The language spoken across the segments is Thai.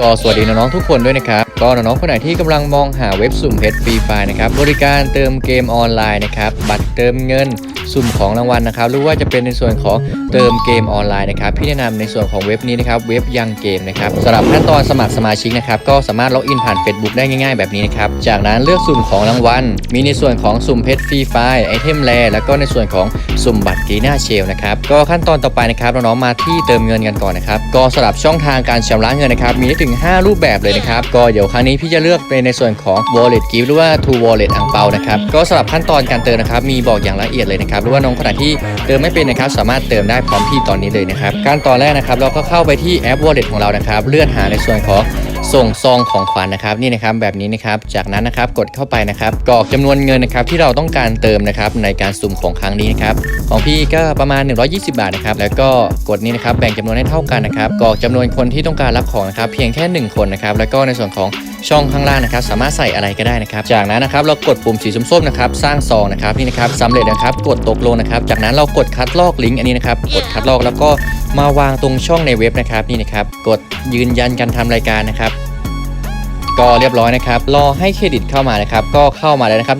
ก็สวัสดีน้องๆทุกคนด้วยนะครับ ก็น้องๆคนไหนที่กำลังมองหาเว็บสุ่มเพชรฟรีไฟล์นะครับบริการเติมเกมออนไลน์นะครับบัตรเติมเงินสุ่มของรางวัลนะครับหรือว่าจะเป็นในส่วนของเติมเกมออนไลน์นะครับพี่แนะนำในส่วนของเว็บนี้นะครับเว็บยังเกมนะครับสำหรับขั้นตอนสมัครสมาชิกนะครับก็สามารถล็อกอินผ่าน Facebook ได้ง่าย ๆ แบบนี้นะครับจากนั้นเลือกสุ่มของรางวัลมีในส่วนของสุ่มเพชรฟรีไฟล์ไอเทมแรแล้วก็ในส่วนของสุ่มบัตรกีน่าเชลนะครับก็ขั้นตอนต่อไปนะครับน้องๆมาที่เติมเงินกันก่อนนะครับก็สำหรับช่องทางการชำระเงินนะครับมีได้ถึง5 รูปแบบเลยนะครับ ก็เดี๋ยวครั้งนี้พี่จะเลือกเป็นในส่วนของ wallet gift หรือว่า to wallet อังเปานะครับก็สำหรับขั้นตอนการเติมนะครับ มีบอกอย่างละเอียดเลยนะครับหรือว่าน้องคนไหนที่เติมไม่เป็นนะครับ สามารถเติมได้พร้อมพี่ตอนนี้เลยนะครับขั้นตอนแรกนะครับ เราก็เข้าไปที่แอป wallet ของเรานะครับ เลื่อนหาในส่วนของ ส่งซองของขวัญนะครับนี่นะครับแบบนี้นะครับจากนั้นนะครับกดเข้าไปนะครับกรอกจำนวนเงินนะครับที่เราต้องการเติมนะครับในการสุ่มของครั้งนี้นะครับของพี่ก็ประมาณ 120 บาทนะครับแล้วก็กดนี้นะครับแบ่งจำนวนให้เท่ากันนะครับกรอกจำนวนคนที่ต้องการรับของนะครับเพียงแค่ 1 คนนะครับแล้วก็ในส่วนของช่องข้างล่างนะครับสามารถใส่อะไรก็ได้นะครับ จากนั้นนะครับเรากดปุ่มสีส้มๆนะครับสร้างซองนะครับนี่นะครับสำเร็จนะครับกดตกลงนะครับ จากนั้นเรากดคัดลอกลิงก์อันนี้นะครับกดคัดลอกแล้วก็มาวางตรงช่องในเว็บนะครับนี่นะครับ กดยืนยันการทำรายการนะครับก็เรียบร้อยนะครับรอให้เครดิตเข้ามานะครับก็เข้ามาแล้วนะครับ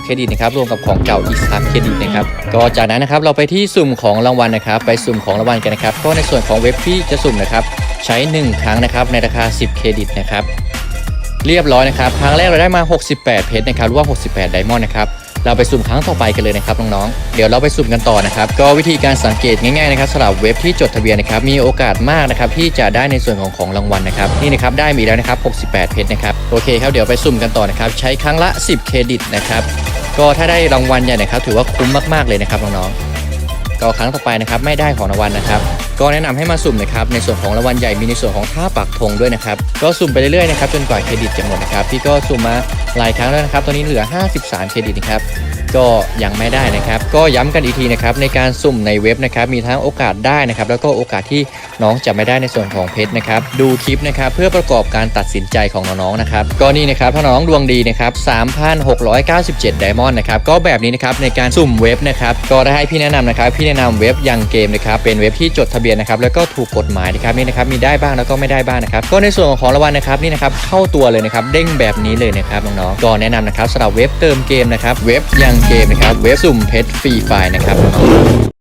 120 เครดิตนะครับรวมกับของเก่าอีก3เครดิตนะครับก็จากนั้นนะครับเราไปที่สุ่มของรางวัลนะครับ ไปสุ่มของรางวัลกันนะครับก็ในส่วนของเว็บที่จะสุ่มนะครับใช้ 1 ครั้งนะครับในราคา 10 เครดิตนะครับ เรียบร้อยนะครับครั้งแรกเราได้มา 68 เพชรนะครับหรือว่า 68 ไดมอนด์นะครับเราไปสุ่มครั้งต่อไปกันเลยนะครับน้องๆ เดี๋ยวเราไปสุ่มกันต่อนะครับ ก็วิธีการสังเกตง่ายๆนะครับสำหรับเว็บที่จดทะเบียนนะครับมีโอกาสมากนะครับที่จะได้ในส่วนของของรางวัลนะครับนี่นะครับได้มีแล้วนะครับ68 เพชรนะครับโอเคครับเดี๋ยวไปสุ่มกันต่อนะครับใช้ครั้งละ 10 เครดิตนะครับก็ถ้าได้รางวัลใหญ่นะครับถือว่าคุ้มมากๆเลยนะครับน้องๆ ก็ครั้งต่อไปนะครับไม่ได้ของรางวัลนะครับก็แนะนำให้มาสุ่มนะครับในส่วนของรางวัลใหญ่มีในส่วนของท่าปักธงด้วยนะครับก็สุ่มไปเรื่อยๆนะครับจนกว่าเครดิตจะหมดนะครับพี่ก็สุ่มมาหลายครั้งแล้วนะครับตอนนี้เหลือ 53 เครดิตนะครับ ก็ยังไม่ได้นะครับ ก็ย้ำกันอีกทีนะครับในการสุ่มในเว็บนะครับมีทั้งโอกาสได้นะครับแล้วก็โอกาสที่น้องจะไม่ได้ในส่วนของเพชรนะครับดูคลิปนะครับเพื่อประกอบการตัดสินใจของน้องๆนะครับก็นี่นะครับถ้าน้องดวงดีนะครับ3,697ไดมอนด์นะครับก็แบบนี้นะครับในการสุ่มเว็บนะครับก็ได้ให้พี่แนะนำนะครับพี่แนะนำเว็บยังเกมนะครับเป็นเว็บที่จดทะเบียนนะครับแล้วก็ถูกกฎหมายนะครับนี่นะครับมีได้บ้างแล้วก็ไม่ได้บ้างนะครับก็ในส่วนของของรางวัลนะครับนี่นะครับเข้าตัวเลยนะครับเด้งแบบนี้เลยนะครับน้องๆก็แนะนำนะครับสำหรับเว็บเติมเกมนะครับเว็บยังเกมนะครับ เว็บสุ่มเพชรฟรีไฟล์นะครับ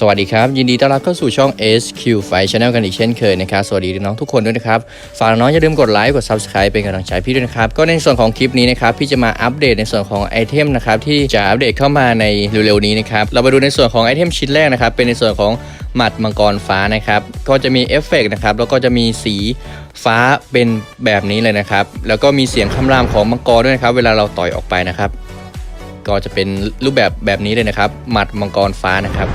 สวัสดีครับ ยินดีต้อนรับเข้าสู่ช่อง SQ Fight Channel กันอีกเช่นเคยนะครับ สวัสดีน้องทุกคนด้วยนะครับ ฝากน้องอย่าลืมกดไลค์กด Subscribe เป็นกำลังใจพี่ด้วยนะครับ ก็ในส่วนของคลิปนี้นะครับ พี่จะมาอัปเดตในส่วนของไอเทมนะครับ ที่จะอัปเดตเข้ามาในเร็วๆนี้นะครับ เราไปดูในส่วนของไอเทมชิ้นแรกนะครับ เป็นในส่วนของหมัดมังกรฟ้านะครับ ก็จะมีเอฟเฟกต์นะครับ แล้วก็จะมีสีฟ้าเป็นแบบนี้เลยนะครับ แล้วก็มีเสียงคำรามของมังกรด้วยนะครับ เวลาเราต่อยออกไปนะครับ ก็จะเป็นรูปแบบแบบนี้เลยนะครับ หมัดมังกรฟ้านะครับ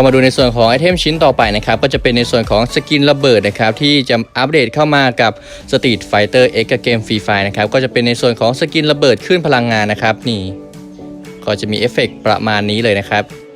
ก็มาดูในส่วนของไอเทมชิ้นต่อไปนะครับก็จะเป็นในส่วนของสกินระเบิดนะครับที่จะอัปเดตเข้ามากับ Street Fighter X กับเกมฟรีไฟนะครับก็จะเป็นในส่วนของสกินระเบิดขึ้นพลังงานนะครับนี่ก็จะมีเอฟเฟกต์ประมาณนี้เลยนะครับ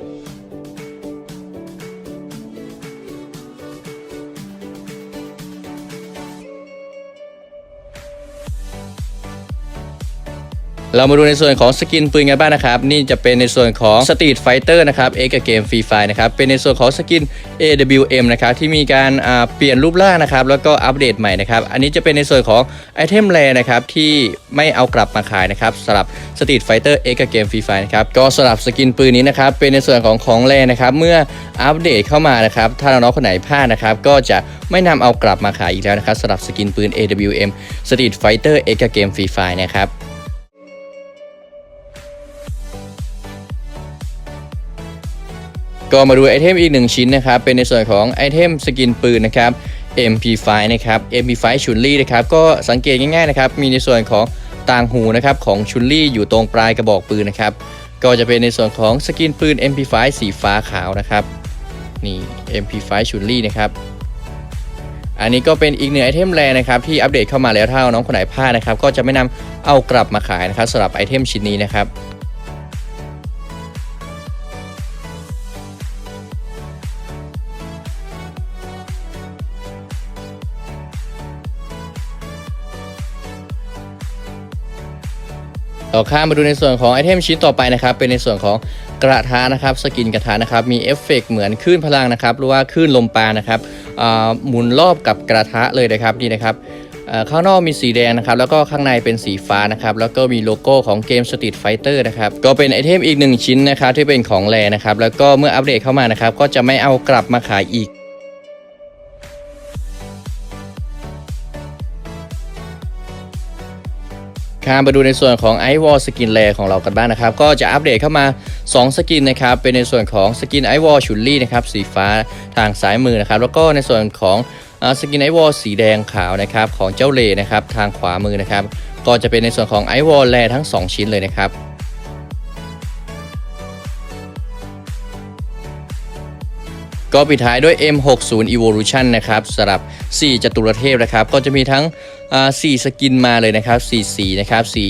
เรามาดูในส่วนของสกินปืนกันบ้างนะครับ นี่จะเป็นในส่วนของ Street Fighter นะครับ X กับเกม Free Fire นะครับ เป็นในส่วนของสกิน AWM นะครับ ที่มีการเปลี่ยนรูปร่างนะครับ แล้วก็อัปเดตใหม่นะครับ อันนี้จะเป็นในส่วนของไอเทมแรนะครับ ที่ไม่เอากลับมาขายนะครับสำหรับ Street Fighter X กับเกม Free Fire นะครับ ก็สำหรับสกินปืนนี้นะครับ เป็นในส่วนของของแรนะครับ เมื่ออัปเดตเข้ามานะครับ ถ้าน้องๆคนไหนพลาดนะครับ ก็จะไม่นำเอากลับมาขายอีกแล้วนะครับสำหรับสกินปืน AWM Street Fighter X กับเกม Free Fire นะครับ ก็มาดูไอเทมอีกหนึ่งชิ้นนะครับ เป็นในส่วนของไอเทมสกินปืนนะครับ MP5 นะครับ MP5 ชุนลี่นะครับ ก็สังเกตง่ายๆนะครับ มีในส่วนของต่างหูนะครับของชุนลี่อยู่ตรงปลายกระบอกปืนนะครับ ก็จะเป็นในส่วนของสกินปืน MP5 สีฟ้าขาวนะครับ นี่ MP5 ชุนลี่นะครับ อันนี้ก็เป็นอีกหนึ่งไอเทมแรนะครับที่อัปเดตเข้ามาแล้วถ้าน้องคนไหนพลาดนะครับ ก็จะไม่นำเอากลับมาขายนะครับสำหรับไอเทมชิ้นนี้นะครับ เราข้ามมาดูในส่วนของไอเทมชิ้นต่อไปนะครับเป็นในส่วนของกระทะนะครับสกินกระทะนะครับมีเอฟเฟกต์เหมือนคลื่นพลังนะครับหรือว่าคลื่นลมปานะครับหมุนรอบกับกระทะเลยนะครับนี่นะครับข้างนอกมีสีแดงนะครับแล้วก็ข้างในเป็นสีฟ้านะครับแล้วก็มีโลโก้ของเกม Street Fighter นะครับก็เป็นไอเทมอีกหนึ่งชิ้นนะครับที่เป็นของแรนะครับแล้วก็เมื่ออัปเดตเข้ามานะครับก็จะไม่เอากลับมาขายอีก ข้ามไปดูในส่วนของ i w a l l สกินแลของเรากันบ้างนะครับ ก็จะอัปเดตเข้ามา 2 สกินนะครับ เป็นในส่วนของสกิน i w a l l ชุลลี่นะครับ สีฟ้าทางซ้ายมือนะครับ แล้วก็ในส่วนของสกินไอวอลสีแดงขาวนะครับของเจ้าเลนะครับทางขวามือนะครับ ก็จะเป็นในส่วนของไอวอลแลทั้ง 2 ชิ้นเลยนะครับ ก็ปิดท้ายด้วย M60 Evolution นะครับสำหรับ 4 จตุรเทพนะครับ ก็จะมีทั้ง 4 สกินมาเลยนะครับ 4 สีนะครับ สี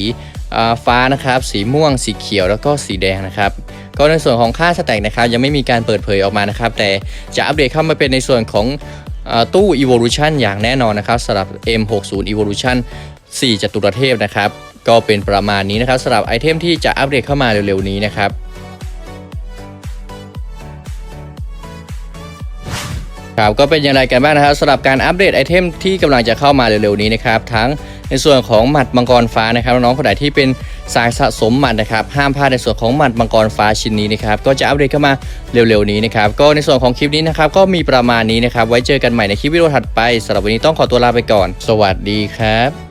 ฟ้านะครับ สีม่วง สีเขียว แล้วก็สีแดงนะครับ ก็ในส่วนของค่าสแต็กนะครับ ยังไม่มีการเปิดเผยออกมานะครับ แต่จะอัปเดตเข้ามาเป็นในส่วนของอตู้ Evolution อย่างแน่นอนนะครับสำหรับ M60 Evolution 4 จตุรเทพนะครับ ก็เป็นประมาณนี้นะครับสำหรับไอเทมที่จะอัปเดตเข้ามาเร็วๆนี้นะครับ ครับก็เป็นอย่างไรกันบ้างนะครับสำหรับการอัปเดตไอเทมที่กำลังจะเข้ามาเร็วๆนี้นะครับทั้งในส่วนของหมัดมังกรฟ้านะครับน้องคนไหนที่เป็นสายสะสมหมัดนะครับห้ามพลาดในส่วนของหมัดมังกรฟ้าชิ้นนี้นะครับก็จะอัปเดตเข้ามาเร็วๆนี้นะครับก็ในส่วนของคลิปนี้นะครับก็มีประมาณนี้นะครับไว้เจอกันใหม่ในคลิปวิดีโอถัดไปสำหรับวันนี้ต้องขอตัวลาไปก่อน สวัสดีครับ